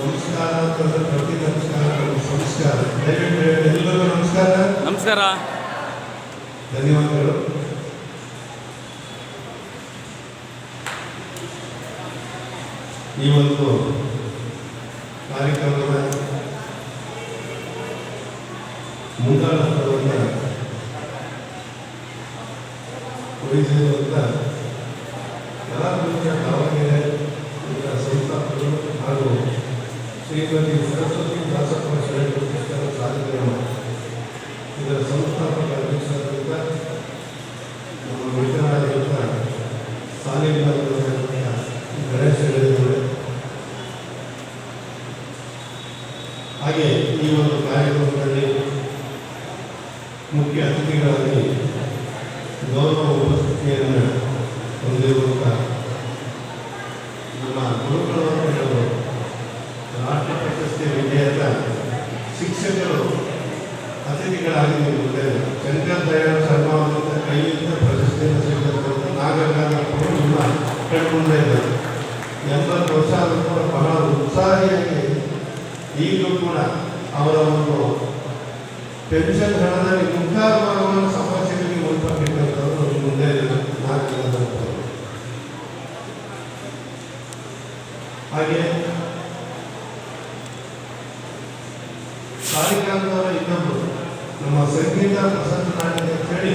ನಮಸ್ಕಾರ ಪ್ರತಿ ನಮಸ್ಕಾರ ದಯವಿಟ್ಟು ನಮಸ್ಕಾರ. ನಮಸ್ಕಾರ. ಧನ್ಯವಾದಗಳು. ಈ ಒಂದು ಕಾರ್ಯಕ್ರಮದ ಮುಂದಾಳತ್ವವನ್ನು ವಹಿಸಿರುವಂಥ ಕಲಾವಿದ ದಾವಣಗೆರೆ ಸಂಸ್ಥಾಪಕರು ಹಾಗೂ ಶ್ರೀಮತಿ ಸರಸ್ವತಿ ದಾಸಪ್ಪ ಶರಣ ಪುಸ್ತಕ ಸಾಧಕರು. ಇದರ ಸಂಸ್ಥಾಪಕ ಅಧ್ಯಕ್ಷರಾದಂಥ ನಮ್ಮ ಮಿತ್ರರಾದಂಥ ಸಾಲಿಗ್ರಾಮದ ಗಣೇಶ ಹೇಳಿದವರು. ಹಾಗೆ ಈ ಒಂದು ಕಾರ್ಯಕ್ರಮದಲ್ಲಿ ಮುಖ್ಯ ಅತಿಥಿಗಳಾಗಿ ಗೌರವ ಉಪಸ್ಥಿತಿಯನ್ನು ಹೊಂದಿರುವಂಥ ನಮ್ಮ ಗುರುಗಳು ಪ್ರಶಸ್ತಿ ವಿಜೇತ ಶಿಕ್ಷಕರು ಅತಿಥಿಗಳಾಗಿ ನಿಮ್ಮ ಮುಂದೆ ಶಂಕರ್ ದಯಾಳ ಶರ್ಮಾ ಅವರಿಂದ ಕೈಯಿಂದ ಪ್ರಶಸ್ತಿಯನ್ನು ಸ್ವೀಕರಿಸಿದಂಥ ನಾಗರಾಜಪ್ಪರು ನಿಮ್ಮ ಕಣ್ಮುಂದೆ ಇದ್ದಾರೆ. ಎಂಬತ್ತು ವರ್ಷ ಆದರೂ ಕೂಡ ಬಹಳ ಉತ್ಸಾಹಿಯಾಗಿ ಈಗಲೂ ಕೂಡ ಅವರ ಒಂದು ಪೆನ್ಷನ್ ಭಾಗವನ್ನು ಸಮಾಜಕ್ಕೆ ಮುನ್ಪಟ್ಟಿರ್ತಕ್ಕಂಥದ್ದು ನಿಮ್ಮ ಮುಂದೆ ನಾಗರಾಜಪ್ಪರು ಹಾಗೆ ಕಾರ್ಯಕ್ರಮದವರ ಇನ್ನೊಂದು ನಮ್ಮ ಸಂಗೀತ ಪ್ರಸನ್ನ ನಾಡಿಗೆ ಅಂತೇಳಿ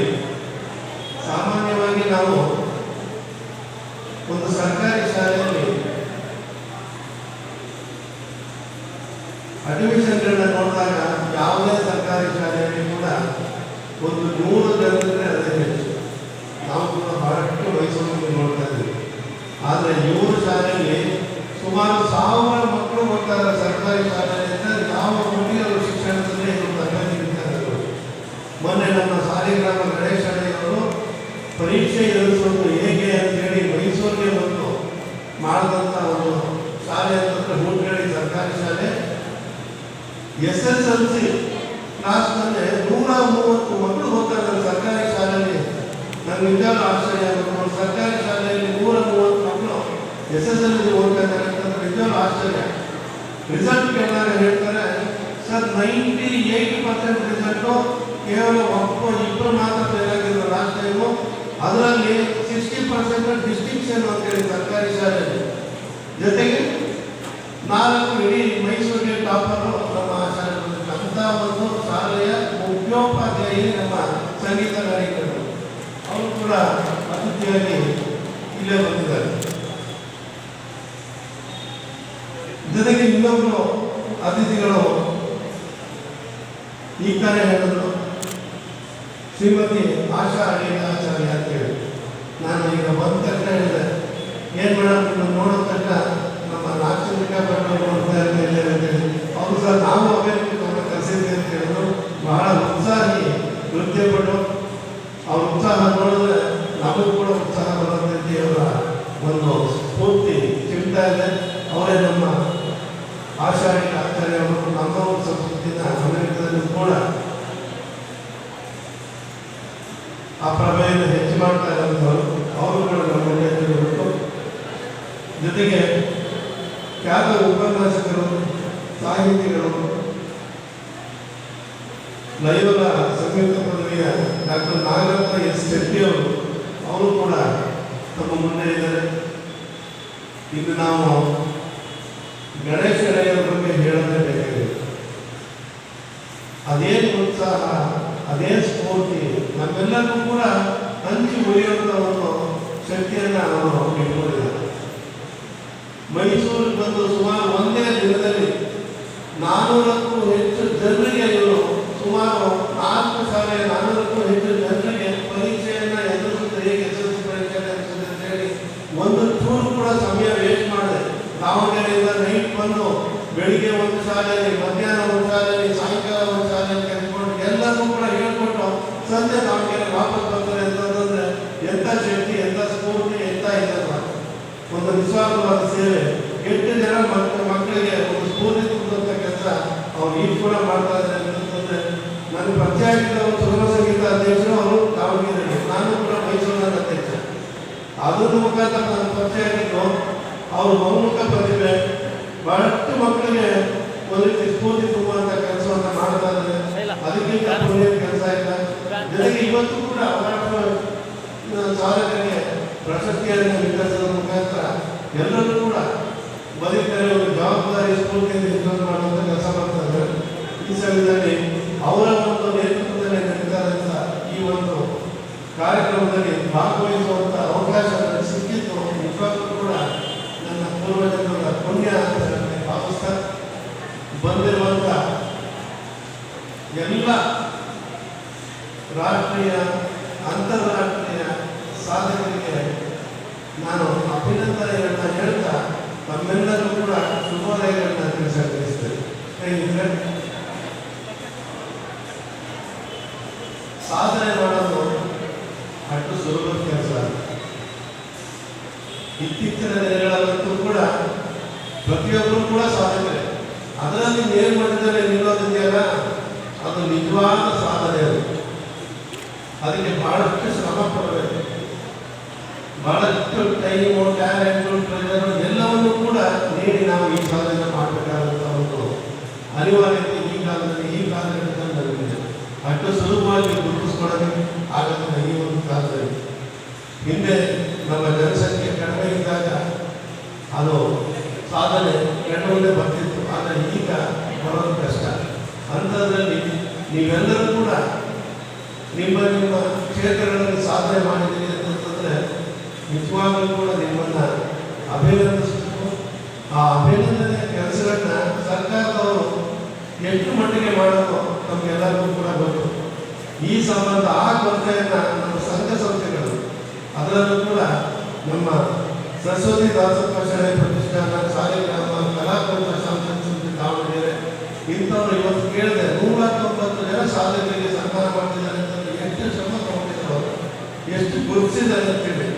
ಸಾಮಾನ್ಯವಾಗಿ ನಾವು ಒಂದು ಸರ್ಕಾರಿ ಶಾಲೆಯಲ್ಲಿ ಅಡ್ಮಿಷನ್ಗಳನ್ನ ನೋಡಿದಾಗ ಯಾವುದೇ ಸರ್ಕಾರಿ ಶಾಲೆಯಲ್ಲಿ ಕೂಡ ಒಂದು ನೂರು ಜನರಿಗೆ ಅದೇ ಹೆಚ್ಚು. ನಾವು ಕೂಡ ಬಹಳಷ್ಟು ವಯಸ್ಸನ್ನು ನೋಡ್ತಾ ಇದ್ದೀವಿ. ಆದರೆ ಇವರು ಶಾಲೆಯಲ್ಲಿ ಸುಮಾರು ಸಾವಿರ ಮಕ್ಕಳು ಬರ್ತಾರೆ ಸರ್ಕಾರಿ ಶಾಲೆಯಿಂದ ಯಾವ ಹುಡುಗಿಯರು ನಮ್ಮ ಸಾಲಿಗ್ರಾಮ ಗಣೇಶ ಅಣ್ಣಯ್ಯವರು ಪರೀಕ್ಷೆ ಎದುರಿಸೋದು ಹೇಗೆ ಅಂತೇಳಿ ಮೈಸೂರಿಗೆ ಬಂದು ಮಾಡಿದಂಥ ಒಂದು ಶಾಲೆ ಅಂತಂದ್ರೆ ಹೂಟ್ಗಳಿ ಸರ್ಕಾರಿ ಶಾಲೆ. ಎಸ್ ಎಸ್ ಎಲ್ ಸಿ ಕ್ಲಾಸ್ನಲ್ಲಿ ನೂರ ಮೂವತ್ತು ಮಕ್ಕಳು ಹೋಗ್ತಾರೆ ಸರ್ಕಾರಿ ಶಾಲೆಯಲ್ಲಿ. ನನ್ನ ನಿಜವಾಗ್ಲೂ ಆಶ್ಚರ್ಯ ಒಂದು ಸರ್ಕಾರಿ ಶಾಲೆಯಲ್ಲಿ ನೂರ ಮೂವತ್ತು ಮಕ್ಕಳು ಎಸ್ ಎಸ್ ಎಲ್ ಸಿ ಹೋಗ್ತಾ ಇದ್ದಾರೆ ಅಂತಂದ್ರೆ ನಿಜವಾಗ್ಲೂ ಆಶ್ಚರ್ಯ. ರಿಸಲ್ಟ್ ಕೇಳಿದಾಗ ಹೇಳ್ತಾರೆ, sir ninety eighty percent result ಕೇವಲ ಒಬ್ಬ ಇಬ್ಬರು ಮಾತ್ರ ಆಗಿದ್ರು ಲಾಸ್ಟ್ ಟೈಮು ಅದರಲ್ಲಿ ಸಿಕ್ಸ್ಟಿ ಪರ್ಸೆಂಟ್ ಡಿಸ್ಟಿಂಕ್ಷನ್ ಅಂತೇಳಿ ಸರ್ಕಾರಿ ಶಾಲೆಯಲ್ಲಿ. ಜೊತೆಗೆ ನಾಲ್ಕು ಇಡೀ ಮೈಸೂರಿಗೆ ಟಾಪರು ನಮ್ಮ ಶಾಲೆ ಅಂತ ಒಂದು ಶಾಲೆಯ ಮುಖ್ಯೋಪಾಧ್ಯಾಯಿ ನಮ್ಮ ಸಂಗೀತ ನಾಯಕರು ಅವರು ಕೂಡ ಅತಿಥಿಯಾಗಿ ಇಲ್ಲೇ ಬಂದಿದ್ದಾರೆ. ಜೊತೆಗೆ ಇನ್ನೊಬ್ಬರು ಅತಿಥಿಗಳು ಈ ಹೇಳಿದ್ರು ಶ್ರೀಮತಿ ಆಶಾ ಅಂತ ಹೇಳಿ. ನಾನು ಈಗ ಬಂದ ತಕ್ಷಣ ಹೇಳಿದೆ, ಏನು ಮೇಡಮ್ ನೋಡೋ ನೋಡಿದ ತಕ್ಷಣ ನಮ್ಮ ಪಟ್ಟಣ ನೋಡ್ತಾ ಅವರು ಸಹ ನಾವು ಅವೇ ನಮ್ಮ ಕಲಿಸಿದ್ದೆ ಅಂತ ಹೇಳಿದ್ರು ಬಹಳ ಉತ್ಸಾಹಿ ನೃತ್ಯ ಪಟ್ಟು ಅವ್ರ ಉತ್ಸಾಹ ನೋಡಿದ್ರೆ ನಮಗೂ ಕೂಡ ಉತ್ಸಾಹ ಬರುತ್ತೆ ಅವರ ಒಂದು ಸ್ಫೂರ್ತಿ ಚಿಂತ ಇದೆ ಅವರೇ ನಮ್ಮ ಆಷಾಢಿ ಆಚಾರ್ಯ ಅವರು ನಮ್ಮ ಒಂದು ಸಂಸ್ಕೃತಿನ ಅಮೆರಿಕದಲ್ಲೂ ಕೂಡ ಆ ಪ್ರಭೆಯನ್ನು ಹೆಚ್ಚು ಮಾಡ್ತಾ ಇರುವಂಥವ್ರು ಅವರು ಕೂಡ ಜೊತೆಗೆ ಖ್ಯಾತ ಉಪನ್ಯಾಸಕರು, ಸಾಹಿತಿಗಳು ಲಯೋಲ ಸಂಯುಕ್ತ ಪದವಿಯ ಡಾಕ್ಟರ್ ನಾಗರತ್ನ ಎಸ್ ಶೆಟ್ಟಿ ಅವರು ಕೂಡ ತಮ್ಮ ಮುಂದೆ ಇದ್ದಾರೆ. ಇನ್ನು ನಾವು ಗಣೇಶ ಅಯ್ಯರ ಬಗ್ಗೆ ಹೇಳದೇ ಬೇಕಾಗಿದೆ. ಅದೇನು ಉತ್ಸಾಹ ಅದೇ ಸ್ಫೂರ್ತಿ ನಮ್ಮೆಲ್ಲರಿಗೂ ಕೂಡ ಉಳಿಯುವಂಥ ಒಂದು ಶಕ್ತಿಯನ್ನು ಅವರು ಇಟ್ಕೊಂಡಿದ್ದಾರೆ. ಮೈಸೂರಿಗೆ ಬಂದು ಸುಮಾರು ಒಂದೇ ದಿನದಲ್ಲಿ ನಾನ್ನೂರಕ್ಕೂ ಹೆಚ್ಚು ಜನರಿಗೆ ಇವರು ಸುಮಾರು ನಾಲ್ಕು ಸಾವಿರ ನಾನ್ನೂರಕ್ಕೂ ಹೆಚ್ಚು ಜನರಿಗೆ ಪರೀಕ್ಷೆಯನ್ನು ಎದುರಿಸುತ್ತೆ. ಹೇಗೆ ಎದುರಿಸಿ ಎದುರಿಸುತ್ತೆ ಅಂತ ಹೇಳಿ ಒಂದು ಚೂರು ಕೂಡ ಸಮಯ ವೇಸ್ಟ್ ಮಾಡಿದೆ. ದಾವಣಗೆರೆಯಿಂದ ನೈಟ್ ಬಂದು ಬೆಳಿಗ್ಗೆ ಒಂದು ಶಾಲೆಯಲ್ಲಿ, ಮಧ್ಯಾಹ್ನ ಒಂದು ಶಾಲೆಯಲ್ಲಿ, ಸಾಯಂಕಾಲ ಒಂದು ಶಾಲೆಯಲ್ಲಿ ಕರ್ಕೊಂಡು ಎಲ್ಲರಿಗೂ ಕೂಡ ಹೇಳ್ಕೊಟ್ಟು ಸಂಜೆ ದಾವಣಗೆರೆ ವಾಪಸ್ ಶಕ್ತಿ ಎಂಥ ಸ್ಫೂರ್ತಿ ಎಂಥ ಇಲ್ಲ ಒಂದು ನಿಸ್ವಾರ್ಥವಾದ ಸೇವೆ. ಎಂಟು ಜನ ಮಕ್ಕಳ ಮಕ್ಕಳಿಗೆ ಒಂದು ಸ್ಫೂರ್ತಿ ತುಂಬುವಂಥ ಕೆಲಸ ಅವ್ರು ಈಗ ಕೂಡ ಮಾಡ್ತಾ ಇದ್ದಾರೆ ನಾನು ನನ್ನ ಒಂದು ಸುಗಮ ಸಂಗೀತ ಅಧ್ಯಕ್ಷರು ಅವರು ದಾವಣಗೆರೆ ನಾನು ಕೂಡ ಮೈಸೂರಿನ ಅಧ್ಯಕ್ಷ. ಅದರ ಮುಖಾಂತರ ನನ್ನ ಪರಿಚಯ ಅವ್ರ ಅವರು ಬಹುಮುಖ ಪ್ರತಿಭೆ ಬಹಳಷ್ಟು ಮಕ್ಕಳಿಗೆ ಒಂದು ರೀತಿ ಸ್ಫೂರ್ತಿ ತುಂಬುವಂತ ಕೆಲಸವನ್ನು ಮಾಡ್ತಾ ಇದ್ದಾರೆ. ಅದಕ್ಕಿಂತ ಒಳ್ಳೆಯ ಕೆಲಸ ಇಲ್ಲ. ಜೊತೆಗೆ ಇವತ್ತು ಕೂಡ ಬಹಳಷ್ಟು ಆ, ಸಾಧಕರಿಗೆ ಪ್ರಶಸ್ತಿಯನ್ನು ವಿತರಿಸೋದ್ರ ಮುಖಾಂತರ ಎಲ್ಲರೂ ಕೂಡ ಬದುಕಲ್ಲಿ ಒಂದು ಜವಾಬ್ದಾರಿ ಸ್ಫೂರ್ತಿಯಿಂದ ಇನ್ವೆಸ್ಟ್ ಮಾಡುವಂಥ ಕೆಲಸ ಮಾಡ್ತಾರೆ. ಈ ಸಮಯದಲ್ಲಿ ಅವರ ಒಂದು ನೇತೃತ್ವದಲ್ಲಿ ನಡೀತಾರಂತ ಈ ಒಂದು ಕಾರ್ಯಕ್ರಮದಲ್ಲಿ ಭಾಗವಹಿಸುವಂಥ ಅವಕಾಶ ಸಿಕ್ಕಿತ್ತು. ನಿಜವಾಗ್ಲೂ ಕೂಡ ನನ್ನ ಪೂರ್ವಜನ್ಮದ ಪುಣ್ಯ ಅಂತ ಭಾವಿಸ್ತಾ ಬಂದಿರುವಂಥ ಎಲ್ಲ ರಾಷ್ಟ್ರೀಯ ಅಂತಾರಾಷ್ಟ್ರೀಯ ಸಾಧಕರಿಗೆ ನಾನು ಅಭಿನಂದನೆಗಳನ್ನ ಹೇಳ್ತಾ ತಮ್ಮೆಲ್ಲರೂ ಕೂಡ ಶುಭೋದಯಗಳನ್ನ ತಿಳಿಸಲಿಸ್ತೇನೆ ಸ್ನೇಹಿತರೆ, ಸಾಧನೆ ಮಾಡೋದು ಅಷ್ಟು ಸುಲಭದ ಕೆಲಸ. ಇತ್ತೀಚಿನ ದಿನಗಳಲ್ಲಂತೂ ಕೂಡ ಪ್ರತಿಯೊಬ್ಬರು ಕೂಡ ಸಾಧಕರೇ. ಅದರಲ್ಲಿ ಮೇಲ್ಮಟ್ಟದಲ್ಲಿ ನಿಲ್ಲೋದಿದೆಯಲ್ಲ, ಅದು ನಿಜವಾದ ಸಾಧನೆ ಅದಕ್ಕೆ ಬಹಳಷ್ಟು ಶ್ರಮ ಪಡಬೇಕು. ಬಹಳಷ್ಟು ಟೈಮು ಟ್ಯಾಲೆಂಟು ಟ್ರೈನರು ಎಲ್ಲವನ್ನೂ ಕೂಡ ನೀಡಿ ನಾವು ಈ ಸಾಧನೆ ಮಾಡಬೇಕಾದಂಥ ಒಂದು ಅನಿವಾರ್ಯತೆ ಈ ಕಾಲದಲ್ಲಿ, ಈ ಕಾಲಘಟ್ಟದಲ್ಲಿ ನಮಗಿದೆ ಅಷ್ಟು ಸುಲಭವಾಗಿ ಗುರುತಿಸ್ಕೊಳ್ಳೋಕೆ ಆಗೋದಿಲ್ಲ ಈ ಒಂದು ಕಾಲದಲ್ಲಿ. ಹಿಂದೆ ನಮ್ಮ ಜನಸಂಖ್ಯೆ ಕಡಿಮೆ ಇದ್ದಾಗ ಅದು ಸಾಧನೆ ಕಣ್ಣುಂದೆ ಬರ್ತಿತ್ತು. ಆದರೆ ಈಗ ಬರೋದು ಕಷ್ಟ. ಅಂಥದ್ರಲ್ಲಿ ನೀವೆಲ್ಲರೂ ಕೂಡ ನಿಮ್ಮ ನಿಮ್ಮ ಕ್ಷೇತ್ರಗಳನ್ನು ಸಾಧನೆ ಮಾಡಿದ್ದೀರಿ ಅಂತಂದರೆ ನಿಜವಾಗಲೂ ಕೂಡ ನಿಮ್ಮನ್ನು ಅಭಿನಂದಿಸಬೇಕು ಆ ಅಭಿನಂದನೆ ಕೆಲಸಗಳನ್ನ ಸರ್ಕಾರದವರು ಎಷ್ಟು ಮಟ್ಟಿಗೆ ಮಾಡೋದು ನಮಗೆಲ್ಲರಿಗೂ ಕೂಡ ಗೊತ್ತು. ಈ ಸಂಬಂಧ ಆ ಕೊರತೆಯನ್ನು ನಮ್ಮ ಸಂಘ ಸಂಸ್ಥೆಗಳು, ಅದರಲ್ಲೂ ಕೂಡ ನಮ್ಮ ಸರಸ್ವತಿ ದಾಸಪ್ಪ ಶಾಲೆ ಪ್ರತಿಷ್ಠಾನ ಸಾಲಿಗ್ರಾಮ ಕಲಾಕೃತ ಸಂಸ್ಥೆ ದಾವಣಗೆರೆ ಇಂಥವ್ರು ಇವತ್ತು ಕೇಳಿದೆ ನೂರ ತೊಂಬತ್ತು ಜನ ಸಾಧಕರು കുറിച്ച് തലത്തിൽ